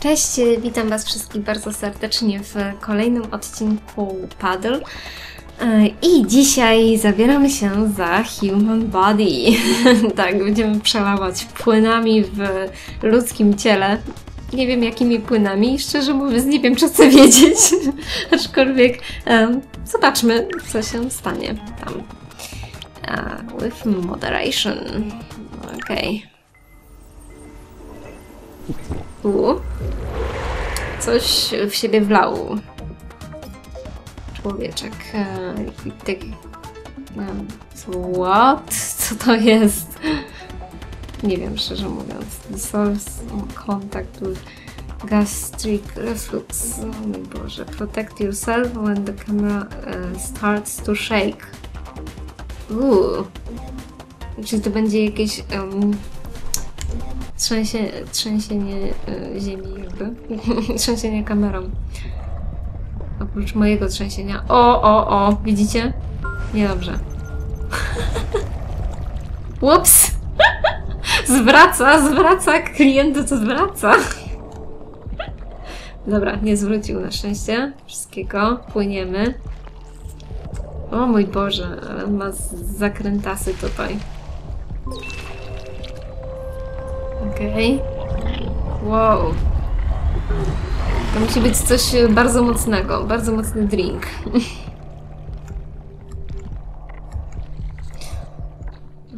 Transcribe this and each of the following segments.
Cześć, witam Was wszystkich bardzo serdecznie w kolejnym odcinku Paddle. E, I dzisiaj zabieramy się za Human Body. tak, będziemy przeławać płynami w ludzkim ciele. Nie wiem jakimi płynami, szczerze mówiąc nie wiem czy chcę wiedzieć, aczkolwiek um, zobaczmy co się stanie tam. Uh, with moderation. Okej. Okay. Coś w siebie wlał. Człowieczek. Tak. What? Co to jest? Nie wiem, szczerze mówiąc. Dissolves contact with gastric reflux. Oh mój Boże. Protect yourself when the camera uh, starts to shake. Uuu. Czy to będzie jakieś um, trzęsie, trzęsienie y, ziemi jakby? trzęsienie kamerą. Oprócz mojego trzęsienia. O, o, o! Widzicie? Niedobrze. Ups! zwraca, zwraca! Klient to zwraca! Dobra, nie zwrócił na szczęście wszystkiego. Płyniemy. O mój Boże, ale ma zakrętasy tutaj. Okej. Okay. Wow. To musi być coś bardzo mocnego, bardzo mocny drink.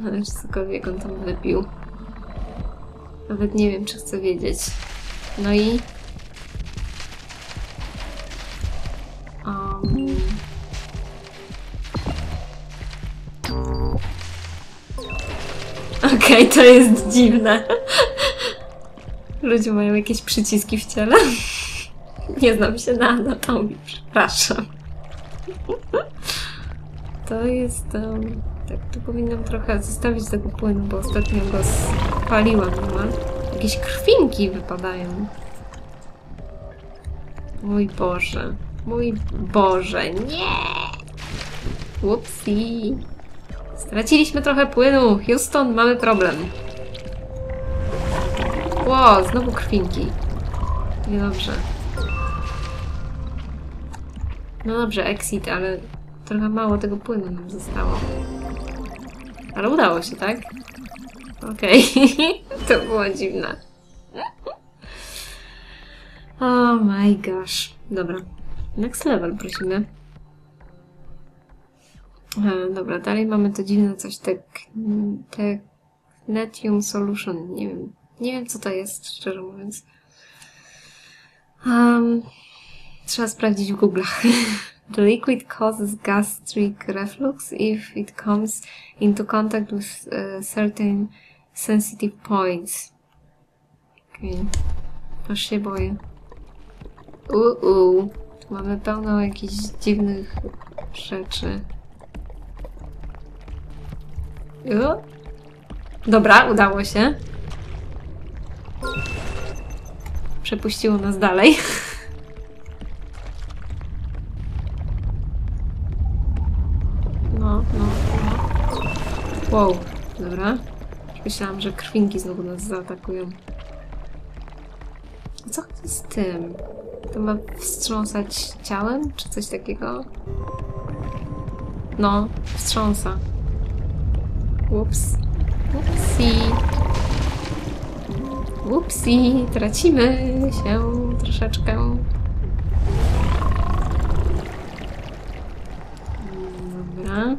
Ale cokolwiek on tam wypił. Nawet nie wiem, czy chcę wiedzieć. No i... Um... Okej, okay, to jest dziwne. Ludzie mają jakieś przyciski w ciele. Nie znam się na anatomii, przepraszam. To jest... Um, tak, tu powinnam trochę zostawić tego płynu, bo ostatnio go spaliłam niemal. Jakieś krwinki wypadają. Mój Boże. Mój Boże, nie! Upsi. Straciliśmy trochę płynu. Houston, mamy problem. Ło, znowu krwinki. Niedobrze. No dobrze, exit, ale trochę mało tego płynu nam zostało. Ale udało się, tak? Okej. Okay. to było dziwne. Oh my gosh. Dobra. Next level prosimy. E, dobra, dalej mamy to dziwne coś, tek, Technetium Solution. Nie wiem, nie wiem co to jest, szczerze mówiąc. Um, trzeba sprawdzić w Google'ach. The liquid causes gastric reflux if it comes into contact with uh, certain sensitive points. Okej. Okay. Aż się boję. Uuu. Tu mamy pełno jakichś dziwnych rzeczy. U. Dobra, udało się. Przepuściło nas dalej. No, no, no. Wow, dobra. Myślałam, że krwinki znowu nas zaatakują. Co z tym? To ma wstrząsać ciałem, czy coś takiego? No, wstrząsa. Ups. Upsi. Upsi. Tracimy się troszeczkę. Dobra.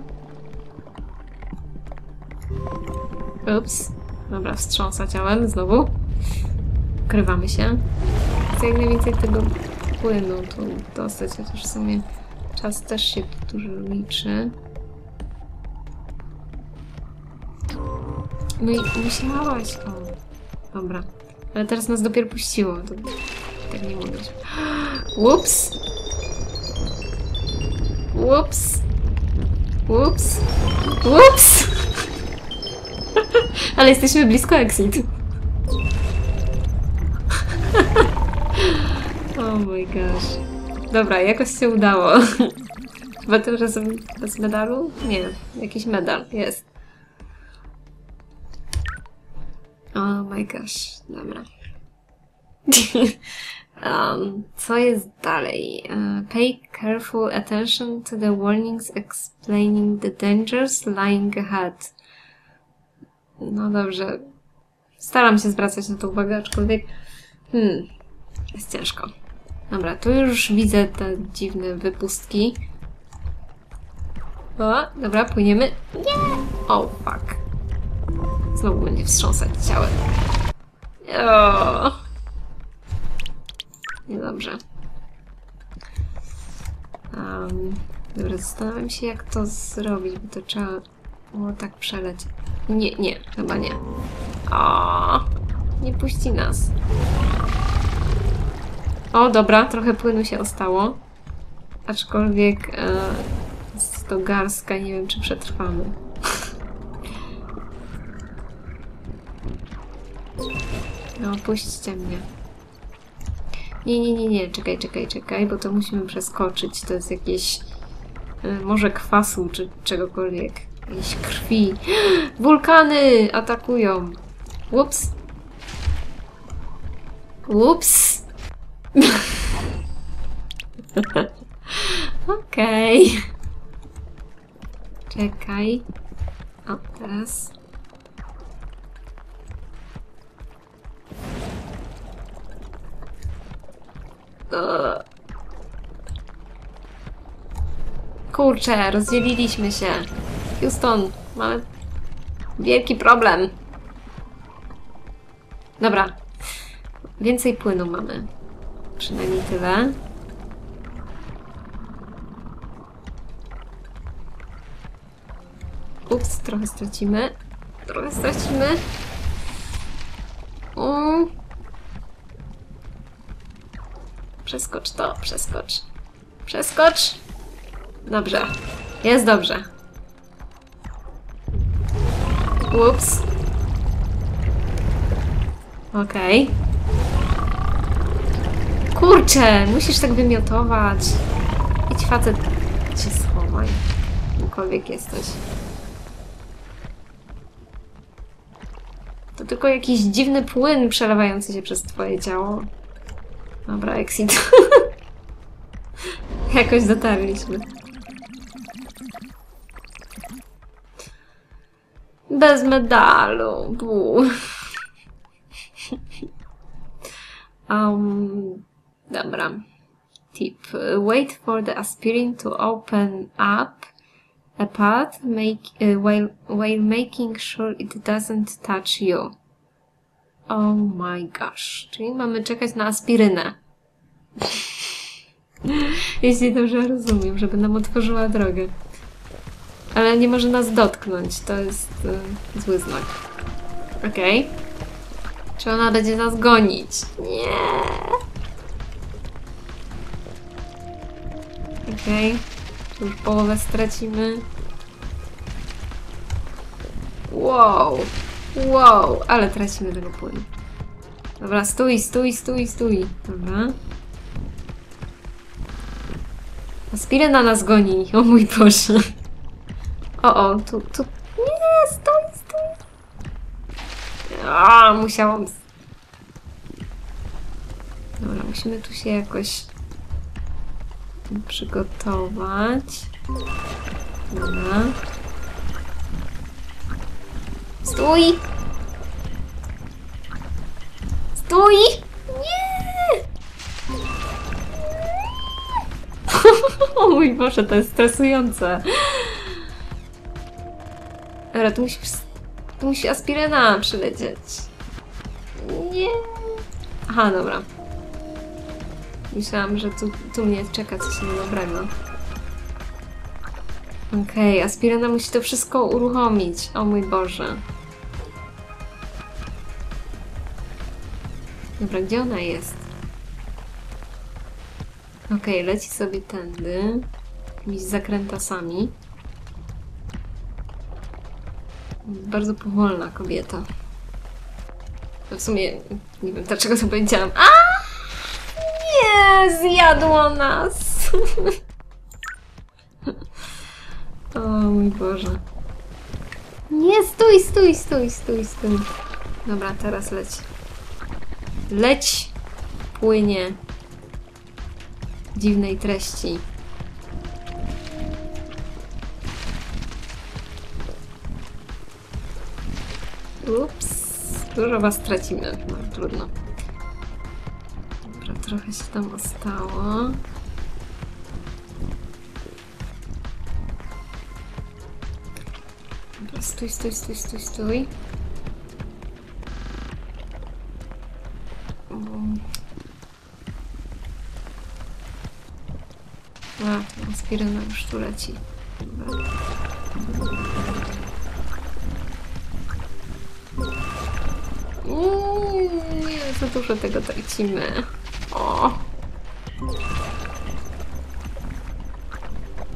Ups. Dobra, wstrząsa ciałem znowu. Ukrywamy się. Chcę jak najwięcej tego płynu tu dostać, chociaż w sumie czas też się tu dużo liczy. No i musiałaś. O, dobra. Ale teraz nas dopiero puściło. To tak nie mówić. Ups! Ups! Ups! Ups! Ale jesteśmy blisko exit. oh my gosh. Dobra, jakoś się udało. Chyba tym razem bez medalu? Nie, jakiś medal jest. Oh my gosh, dobra. um, co jest dalej? Uh, pay careful attention to the warnings explaining the dangers lying ahead. No dobrze. Staram się zwracać na to uwagę, aczkolwiek hmm, jest ciężko. Dobra, tu już widzę te dziwne wypustki. O, dobra, płyniemy. Nie! Oh, fuck. Znowu będzie wstrząsać ciałem. O. Niedobrze. Um, dobra, zastanawiam się jak to zrobić, bo to trzeba było tak przelecieć. Nie, nie, chyba nie. O, nie puści nas. O, dobra, trochę płynu się ostało. Aczkolwiek e, jest to garstka, nie wiem czy przetrwamy. No, puśćcie mnie. Nie, nie, nie, nie, czekaj, czekaj, czekaj, bo to musimy przeskoczyć. To jest jakieś... y, może kwasu, czy czegokolwiek. Jakiejś krwi. Wulkany atakują. Ups. Ups. Okej. Czekaj. O, teraz. Kurczę, rozdzieliliśmy się. Houston, mamy wielki problem. Dobra. Więcej płynu mamy. Przynajmniej tyle. Ups, trochę stracimy. Trochę stracimy. Mm. Przeskocz to, przeskocz. Przeskocz. Dobrze. Jest dobrze. Ups. Okej. Kurczę, musisz tak wymiotować. Idź facet, się schowaj. Gdziekolwiek jesteś. To tylko jakiś dziwny płyn przelewający się przez twoje ciało. Dobra, exit. Jakoś dotarliśmy. Bez medalu. Bu. um, dobra. Tip. Wait for the aspirin to open up a path make, uh, while, while making sure it doesn't touch you. Oh my gosh. Czyli mamy czekać na aspirynę. Jeśli dobrze rozumiem, żeby nam otworzyła drogę. Ale nie może nas dotknąć. To jest y, zły znak. Okej. Okay. Czy ona będzie nas gonić? Nie. Okej. Okay. Już połowę stracimy. Wow. Wow, ale tracimy tego płynu. Dobra, stój, stój, stój, stój. Dobra. Aspirę na nas goni. O mój Boże. O, o, tu, tu. Nie, stój, stój. A, musiałam. Dobra, musimy tu się jakoś przygotować. Dobra. Stój! Stój! Nie! o mój Boże, to jest stresujące. Dobra, tu musi, tu musi aspiryna przylecieć. Nie. Aha, dobra. Myślałam, że tu, tu mnie czeka coś niedobrego. Okej, okay, aspiryna musi to wszystko uruchomić. O mój Boże. Dobra, gdzie ona jest? Okej, okay, leci sobie tędy. Jakimiś zakrętasami. Bardzo powolna kobieta. W sumie nie wiem dlaczego to powiedziałam. A! Nie! Zjadło nas! o mój Boże. Nie, stój, stój, stój, stój, stój. Dobra, teraz leć. Leć! płynie dziwnej treści. Ups, dużo was stracimy. No, trudno. Dobra, trochę się tam ostało. Stój, stój, stój, stój, stój. A, ta aspiryna już tu leci. Dobra. Uuu, nie, za dużo tego tracimy. O!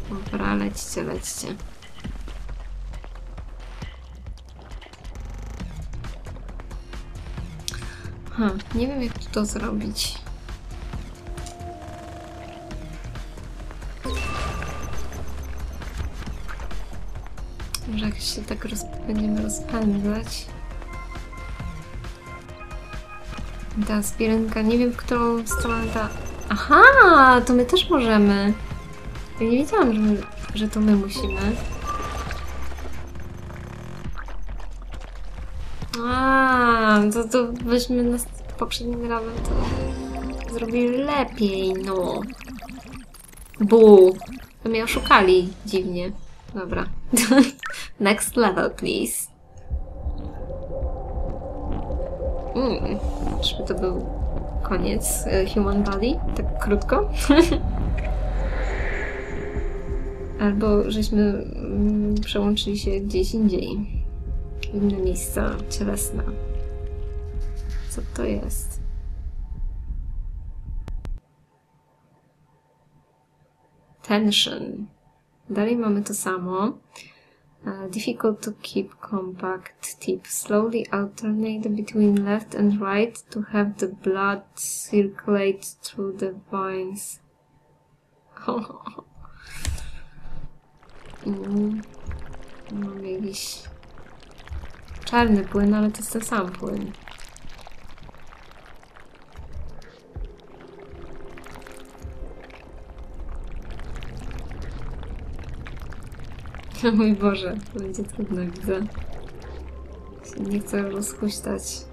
Dobra, lećcie, lećcie. Ha, nie wiem jak to zrobić. Się tak roz... będziemy rozpędzać. Ta aspirynka, nie wiem w którą stronę ta... Aha, to my też możemy. Ja nie wiedziałam, że, że to my musimy. A, to, to byśmy nas poprzednim razem to zrobili lepiej, no. Bu. To mnie oszukali dziwnie. Dobra. Next level, please. Mm, żeby to był koniec e, Human Body, tak krótko. Albo żeśmy mm, przełączyli się gdzieś indziej. Inne miejsca cielesne. Co to jest? Tension. Dalej mamy to samo. Uh, difficult to keep compact tip. Slowly alternate between left and right to have the blood circulate through the veins. mm. Mam jakiś czarny płyn, ale to jest ten sam płyn. mój Boże, to będzie trudne, widzę. Się Nie chcę rozhuśtać.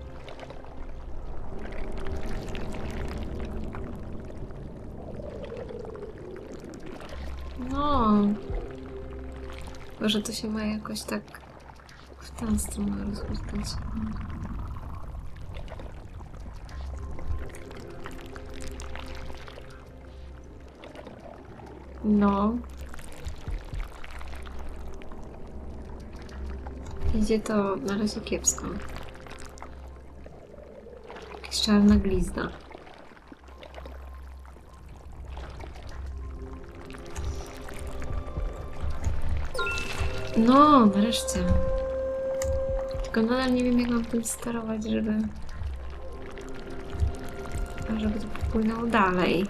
No. Może to się ma jakoś tak w tę stronę rozhuśtać. No. Idzie to na razie kiepsko. Jakaś czarna glizda. No, nareszcie. Tylko nadal nie wiem, jak mam tym sterować, żeby... żeby to popłynęło dalej.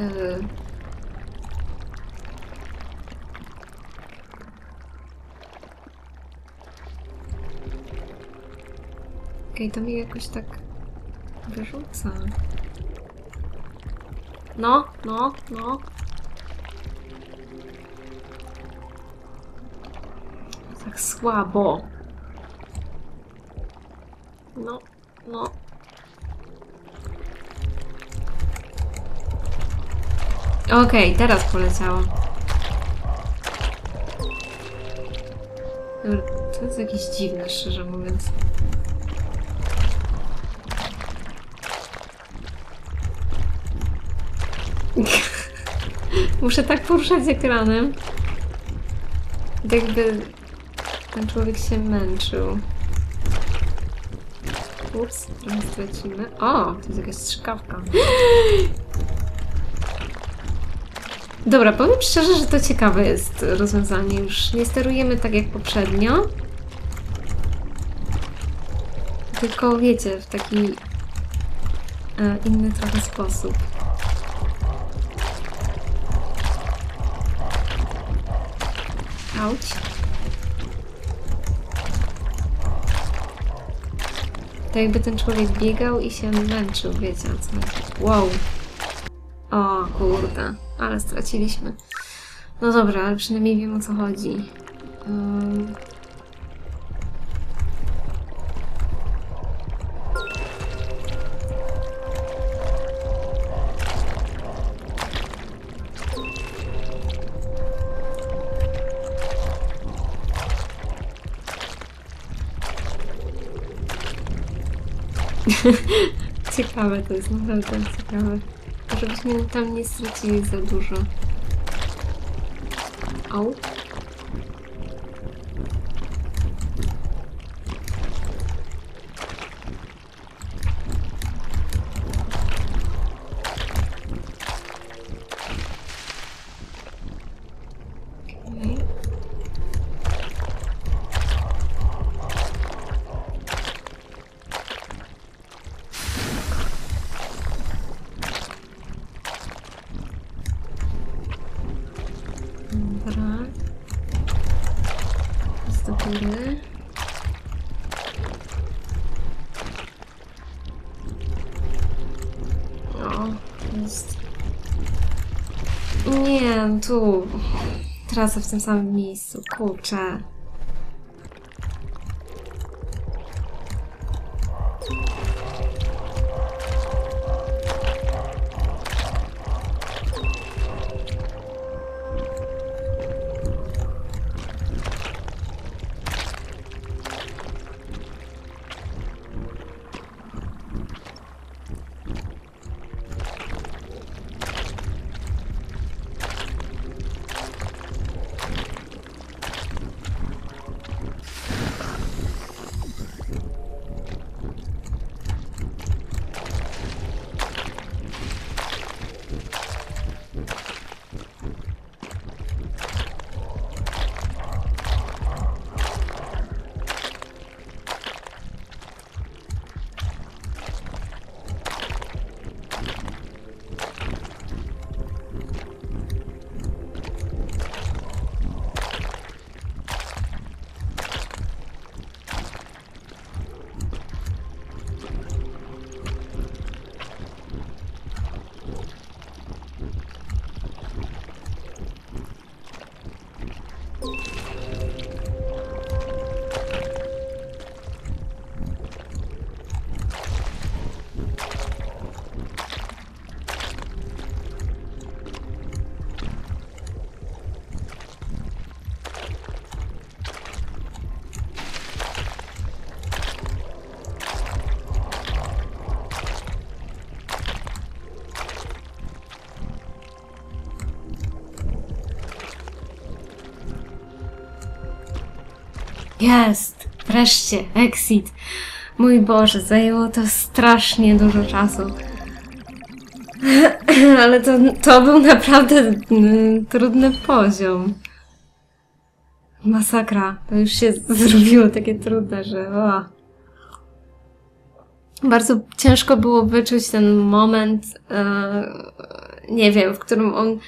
Yy. Okej, to mi jakoś tak wyrzuca. No, no, no. Tak słabo. No, no. Okej, teraz poleciało. To jest jakieś dziwne, szczerze mówiąc. Muszę tak poruszać ekranem. Tak jakby ten człowiek się męczył. Ups, trochę stracimy. O, to jest jakaś strzykawka. Dobra, powiem szczerze, że to ciekawe jest rozwiązanie już. Nie sterujemy tak jak poprzednio. Tylko wiecie, w taki e, inny trochę sposób. Auć. To jakby ten człowiek biegał i się męczył, wiecie o co. Wow. O kurde ale straciliśmy. No dobra, ale przynajmniej wiem o co chodzi. Ym. Ciekawe to jest, naprawdę ciekawe. Żebyśmy tam nie stracili za dużo. Au. Góry. O, jest. Nie, tu. Tracę w tym samym miejscu. Kurczę. Jest! Wreszcie, exit. Mój Boże, zajęło to strasznie dużo czasu. Ale to, to był naprawdę mm, trudny poziom. Masakra. To już się zrobiło takie trudne, że. O. Bardzo ciężko było wyczuć ten moment, e, nie wiem, w którym on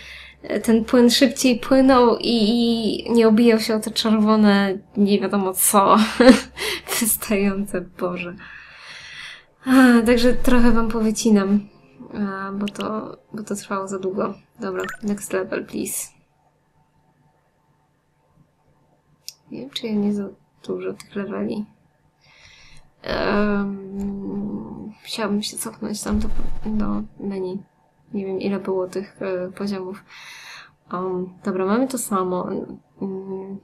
ten płyn szybciej płynął i, nie obijał się o te czerwone, nie wiadomo co, wystające, Boże. A, także trochę wam powycinam, a, bo, to, bo to trwało za długo. Dobra, next level, please. Nie wiem, czy ja nie za dużo tych leveli. Um, chciałabym się cofnąć tam do, do menu. Nie wiem, ile było tych e, poziomów. Um, dobra, mamy to samo. Um,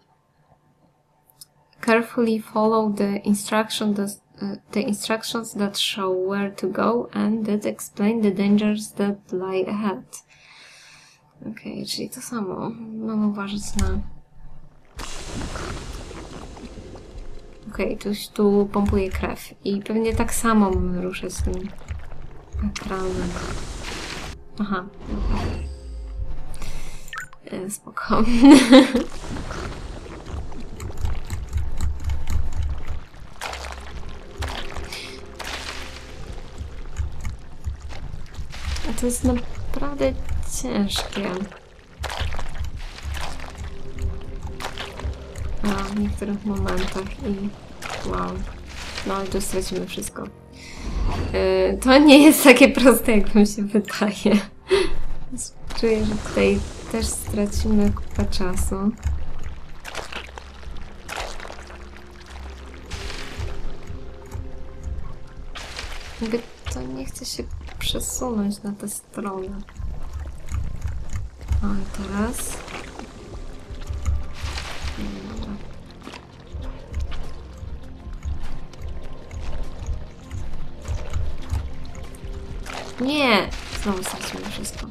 carefully follow the instruction the, uh, the instructions that show where to go and that explain the dangers that lie ahead. Okay, czyli to samo. Mamy uważać na... Okay, tu, tu pompuje krew. I pewnie tak samo mamy ruszać tym ekranem. Aha. E, spoko. A to jest naprawdę ciężkie. A, w niektórych momentach i wow. No ale tu stracimy wszystko. Yy, to nie jest takie proste, jak się wydaje. Czuję, że tutaj też stracimy kupę czasu. Jakby to nie chce się przesunąć na tę stronę. O, i teraz. Nie! Znowu stracimy wszystko.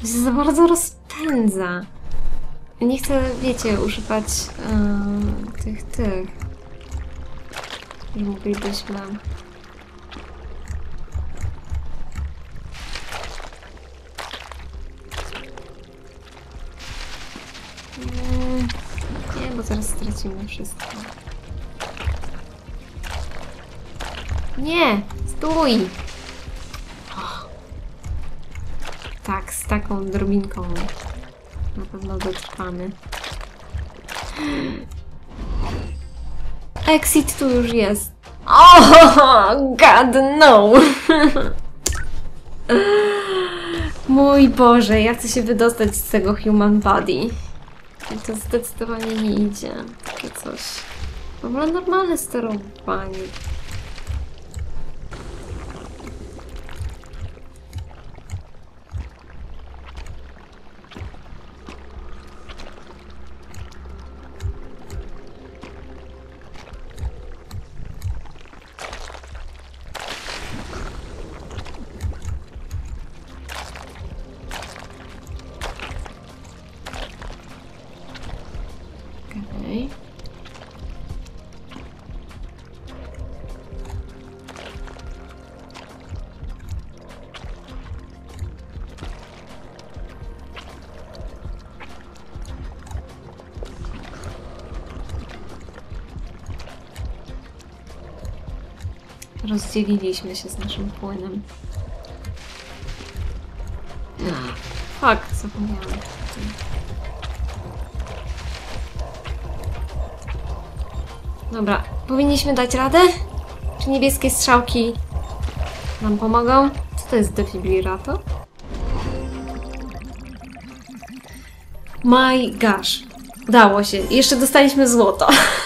To się za bardzo rozpędza. Nie chcę, wiecie, używać yy, tych, tych. Że moglibyśmy... Nie, bo zaraz stracimy wszystko. Nie! Stój! Tak, z taką drobinką na pewno dotrwamy. Exit tu już jest. Oh, God, no! Mój Boże, ja chcę się wydostać z tego human body. To zdecydowanie nie idzie. Takie coś. W ogóle normalne sterowanie. Rozdzieliliśmy się z naszym płynem. Fuck, zapomniałam. o tym. Dobra, powinniśmy dać radę? Czy niebieskie strzałki nam pomogą? Co to jest defibrillator? My gosh. Udało się. Jeszcze dostaliśmy złoto.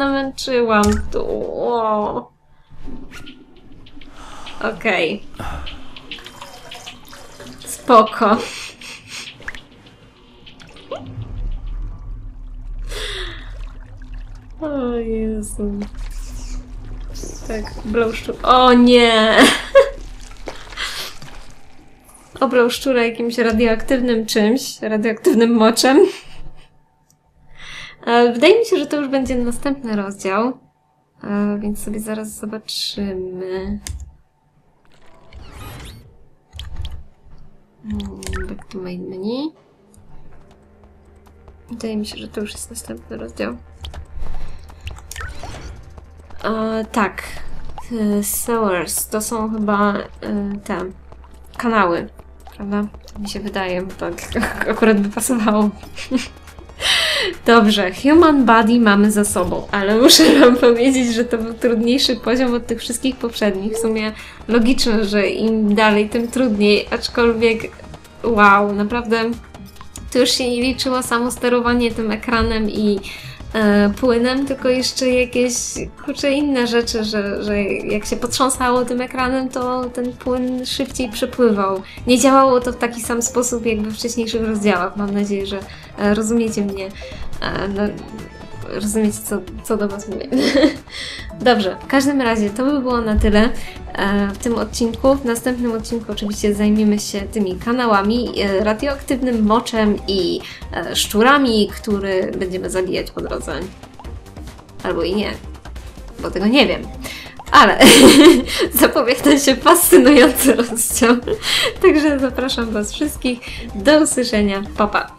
namęczyłam tu. O. Okej. Spoko. O Jezu. Tak, oblał szczur... O nie! Oblał szczura jakimś radioaktywnym czymś, radioaktywnym moczem. E, Wydaje mi się, że to już będzie następny rozdział, E, więc sobie zaraz zobaczymy. Mm, Back to main menu. Wydaje mi się, że to już jest następny rozdział. E, tak. E, Sewers to są chyba e, te kanały, prawda? Mi się wydaje, bo tak akurat by pasowało. Dobrze, Human Body mamy za sobą, ale muszę Wam powiedzieć, że to był trudniejszy poziom od tych wszystkich poprzednich. W sumie logiczne, że im dalej, tym trudniej, aczkolwiek wow, naprawdę to już się nie liczyło samo sterowanie tym ekranem i e, płynem, tylko jeszcze jakieś kurczę inne rzeczy, że, że jak się potrząsało tym ekranem, to ten płyn szybciej przepływał. Nie działało to w taki sam sposób jak we wcześniejszych rozdziałach. Mam nadzieję, że e, rozumiecie mnie. E, no, rozumiecie, co, co do Was mówię. Dobrze, w każdym razie to by było na tyle e, w tym odcinku. W następnym odcinku oczywiście zajmiemy się tymi kanałami, e, radioaktywnym moczem i szczurami, który będziemy zabijać po drodze. Albo i nie, bo tego nie wiem. Ale zapowiada się fascynujący rozdział. Także zapraszam Was wszystkich. Do usłyszenia. Pa, pa.